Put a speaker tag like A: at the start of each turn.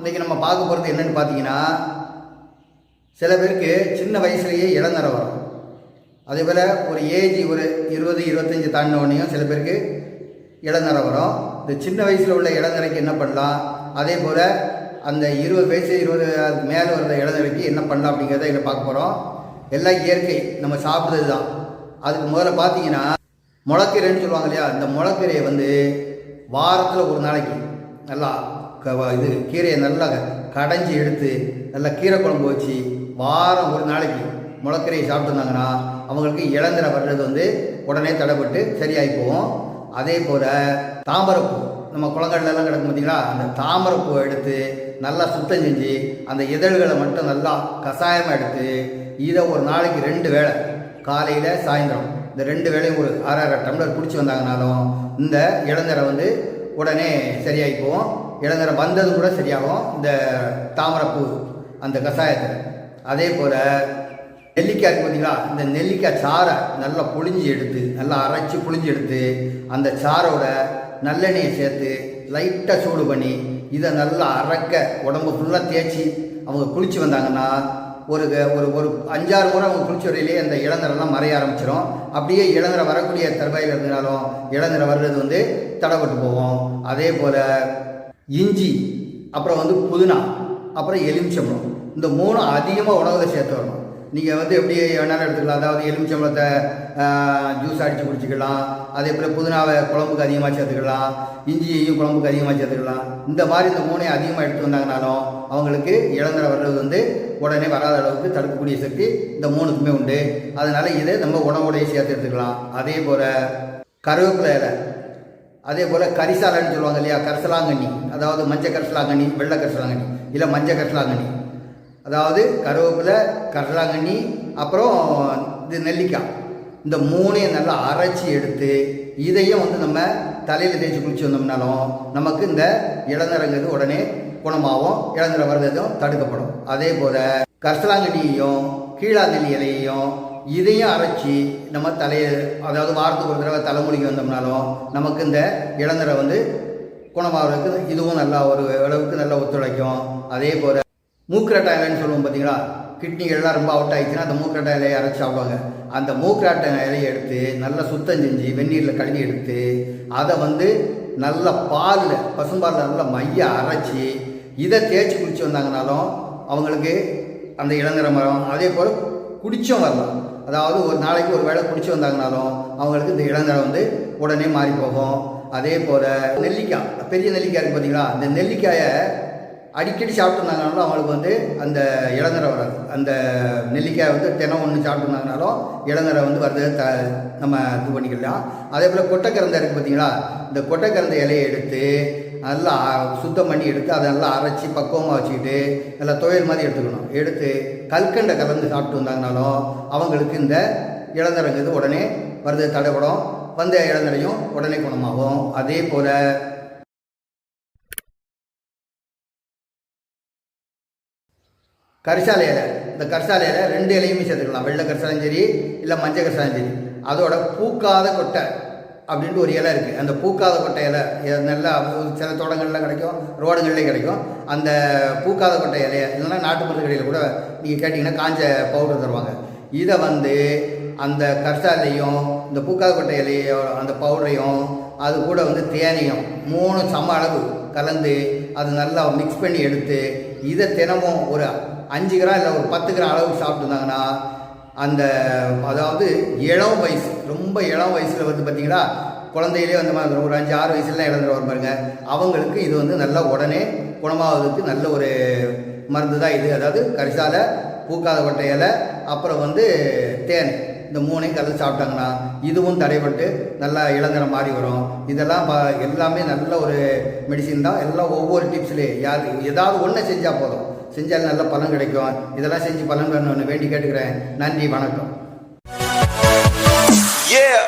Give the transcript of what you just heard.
A: அன்றைக்கி நம்ம பார்க்க போகிறது என்னன்னு பார்த்தீங்கன்னா சில பேருக்கு சின்ன வயசுலேயே இளநர வரும். அதே போல் ஒரு ஏஜ் ஒரு இருபது இருபத்தஞ்சி தாண்டினோடனையும் சில பேருக்கு இளநர வரும். இந்த சின்ன வயசில் உள்ள இளநரைக்கு என்ன பண்ணலாம்? அதே போல் அந்த இருபது வயசு இருபது மேலே வர இளநரைக்கு என்ன பண்ணலாம் அப்படிங்கிறத இதில் பார்க்க போகிறோம் எல்லாம் இயற்கை நம்ம சாப்பிட்றது தான். அதுக்கு முதல்ல பார்த்தீங்கன்னா முளக்கீரைன்னு சொல்லுவாங்க இல்லையா? அந்த முளக்கீரையை வந்து வாரத்தில் ஒரு நாளைக்கு நல்லா இது கீரையை நல்லா கடைஞ்சி எடுத்து நல்லா கீரை குழம்பு வச்சு வாரம் ஒரு நாளைக்கு முளக்கீரையை சாப்பிட்டுருந்தாங்கன்னா அவங்களுக்கு இளந்திர வர்றது வந்து உடனே தடைப்பட்டு சரியாகி போகும். அதே போல் தாமரைப்பூ நம்ம குளங்கள்லாம் கிடக்கும் பார்த்தீங்களா அந்த தாமரைப்பூவை எடுத்து நல்லா சுத்தம் செஞ்சு அந்த இதழ்களை மட்டும் நல்லா கஷாயமாக எடுத்து இதை ஒரு நாளைக்கு ரெண்டு வேளை காலையில் சாயந்தரம் இந்த ரெண்டு வேளையும் ஒரு அரை அரை டம்ளர் குடிச்சு வந்தாங்கனாலும் இந்த இளந்தரை வந்து உடனே சரியாகி போவோம் இளநரை வந்தது கூட சரியாகும். இந்த தாமரைப்பூ அந்த கஷாயத்தில் அதே போல் நெல்லிக்காய் இருக்கு பார்த்தீங்களா இந்த நெல்லிக்காய் சாறை நல்லா புழிஞ்சு எடுத்து நல்லா அரைச்சி புழிஞ்சு எடுத்து அந்த சாரோட நல்லெண்ணெயை சேர்த்து லைட்டாக சூடு பண்ணி இதை நல்லா அரைக்க உடம்பு ஃபுல்லாக தேய்ச்சி அவங்க குளிச்சு வந்தாங்கன்னா ஒரு க- ஒரு ஒரு அஞ்சாறு முறை அவங்க குளிச்ச வரையிலேயே அந்த இளநரெல்லாம் மறைய ஆரம்பிச்சிடும் அப்படியே இளநரை வரக்கூடிய தருவாயில் இருந்தாலும் இளநரை வர்றது வந்து தடைப்பட்டு போவோம் அதே போல் இஞ்சி அப்புறம் வந்து புதினா அப்புறம் எலுமிச்சம்பழம். இந்த மூணும் அதிகமாக உணவுல சேர்த்து வரணும். நீங்கள் வந்து எப்படி வேணாலும் எடுத்துக்கலாம். அதாவது எலுமிச்சம்பழத்தை ஜூஸ் அடித்து குடிச்சிக்கலாம். அதே போல் புதினாவை குழம்புக்கு அதிகமாக சேர்த்துக்கலாம். இஞ்சியையும் குழம்புக்கு அதிகமாக சேர்த்துக்கலாம். இந்த மாதிரி இந்த மூணையும் அதிகமாக எடுத்து வந்தாங்கனாலும் அவங்களுக்கு இளந்தர வர்றது வந்து உடனே வராத அளவுக்கு தடுக்கக்கூடிய சக்தி இந்த மூணுக்குமே உண்டு. அதனால் இதை நம்ம உணவோடையே சேர்த்து எடுத்துக்கலாம். அதே போல் கருவேப்பிலை இலை. அதே போல் கரிசாலன்னு சொல்லுவாங்க இல்லையா? கரிசலாங்கண்ணி. அதாவது மஞ்சள் கரிசலாங்கண்ணி வெள்ளை கரிசலாங்கண்ணி. இல்லை மஞ்சள் கரிசலாங்கண்ணி. அதாவது கருவேப்பிலை கரிசலாங்கண்ணி அப்புறம் இது நெல்லிக்காய். இந்த மூணையும் நல்லா அரைச்சி எடுத்து இதையும் வந்து நம்ம தலையில் தேய்ச்சி குளிச்சு வந்தோம்னாலும் நமக்கு இந்த இளநரங்கிறது உடனே குணமாகும் இளநர வர்றதும் தடுக்கப்படும். அதே போல் கரிசலாங்கண்ணியையும் கீழாந்தெல்லி இலையையும் இதையும் அரைச்சி நம்ம தலையை அதாவது வாரத்துக்கு ஒரு தடவை தலைமுடிக்கு வந்தோம்னாலும் நமக்கு இந்த இளந்தரை வந்து குணமாகிறதுக்கு இதுவும் நல்லா ஒரு அளவுக்கு நல்லா ஒத்துழைக்கும். அதே போல் மூக்கரட்டை இலைன்னு சொல்லுவோம் பார்த்தீங்களா கிட்னிகள்லாம் ரொம்ப அவுட் ஆகிடுச்சுன்னா அந்த மூக்கரட்டை இலையை அரைச்சி ஆவாங்க அந்த மூக்கரட்டை இலையை எடுத்து நல்லா சுத்தம் செஞ்சு வெந்நீரில் கழுவி எடுத்து அதை வந்து நல்ல பாலில் பசும்பாலில் நல்லா மைய அரைச்சி இதை தேய்ச்சி குடிச்சு வந்தாங்கனாலும் அவங்களுக்கு அந்த இளங்கரை மரம் அதே போல் குடிச்சும் வரலாம் அதாவது ஒரு நாளைக்கு ஒரு வேளை குடிச்சு வந்தாங்கனாலும் அவங்களுக்கு இந்த இளநிறம் வந்து உடனே மாறி போகும். அதே போல் நெல்லிக்காய் பெரிய நெல்லிக்காய் இருக்குது பார்த்தீங்களா அந்த நெல்லிக்காயை அடிக்கடி சாப்பிட்டுருந்தாங்கனாலும் அவங்களுக்கு வந்து அந்த இளநரை வராது அந்த நெல்லிக்காய் வந்து தினம் ஒன்று சாப்பிட்டுருந்தாங்கனாலும் இளநரை வந்து வருது த நம்ம இது பண்ணிக்கலாம். அதே போல் கொட்டைக்கரந்தை இருக்குது பார்த்தீங்களா இந்த கொட்டைக்கரந்த இலையை எடுத்து நல்லா சுத்தம் பண்ணி எடுத்து அதை நல்லா அரைச்சி பக்குவமாக வச்சுக்கிட்டு நல்லா துவையல் மாதிரி எடுத்துக்கணும். எடுத்து கல்கண்டை கலந்து சாப்பிட்டு வந்தாங்கனாலும் அவங்களுக்கு இந்த இளநரங்கிறது உடனே வருது தடைப்படும் வந்த இளநரையும் உடனே குணமாகும். அதே போல் கரிசாலை இலை இந்த கரிசாலை இலை ரெண்டு இலையுமே சேர்த்துக்கலாம். வெள்ளை கரிசாலும் சரி இல்லை மஞ்சள் கரிசாலும் சரி. அதோட பூக்காத கொட்டை அப்படின்ட்டு ஒரு இலை இருக்குது அந்த பூக்காத கொட்டை இலை நல்லா சில தோட்டங்களில் கிடைக்கும் ரோடுகள்லேயும் கிடைக்கும். அந்த பூக்காத கொட்டை இலையை இல்லைன்னா நாட்டு மருந்து கடையில் கூட நீங்கள் கேட்டிங்கன்னா காஞ்ச பவுடர் தருவாங்க. இதை வந்து அந்த கரிசாலையும் இந்த பூக்காத கொட்டை இலையும் அந்த பவுடரையும் அது கூட வந்து தேனையும் மூணு சம அளவு கலந்து அது நல்லா மிக்ஸ் பண்ணி எடுத்து இதை தினமும் ஒரு அஞ்சு கிராம் இல்லை ஒரு பத்து கிராம் அளவுக்கு சாப்பிட்டுருந்தாங்கன்னா அந்த அதாவது இளம் வயசு ரொம்ப இளம் வயசில் வந்து பார்த்திங்கன்னா குழந்தையிலே வந்து மாதிரி ஒரு அஞ்சு ஆறு வயசுலாம் இழந்துட்டு வரும் பாருங்க. அவங்களுக்கு இது வந்து நல்லா உடனே குணமாவதுக்கு நல்ல ஒரு மருந்து தான் இது. அதாவது கரிசாலை பூக்காத கொட்டை இலை அப்புறம் வந்து தேன் இந்த மூணையும் கலந்து சாப்பிட்டாங்கன்னா இதுவும் தடைபட்டு நல்லா இளந்தரம் மாறி வரும். இதெல்லாம் பா எல்லாமே நல்ல ஒரு மெடிசின் தான். எல்லாம் ஒவ்வொரு டிப்ஸ்லேயே யார் ஏதாவது ஒன்று செஞ்சால் போதும். செஞ்சால் நல்ல பலன் கிடைக்கும். இதெல்லாம் செஞ்சு பலன் வேணும்னு வேண்டி கேட்டுக்கிறேன். நன்றி வணக்கம்.
B: Yeah.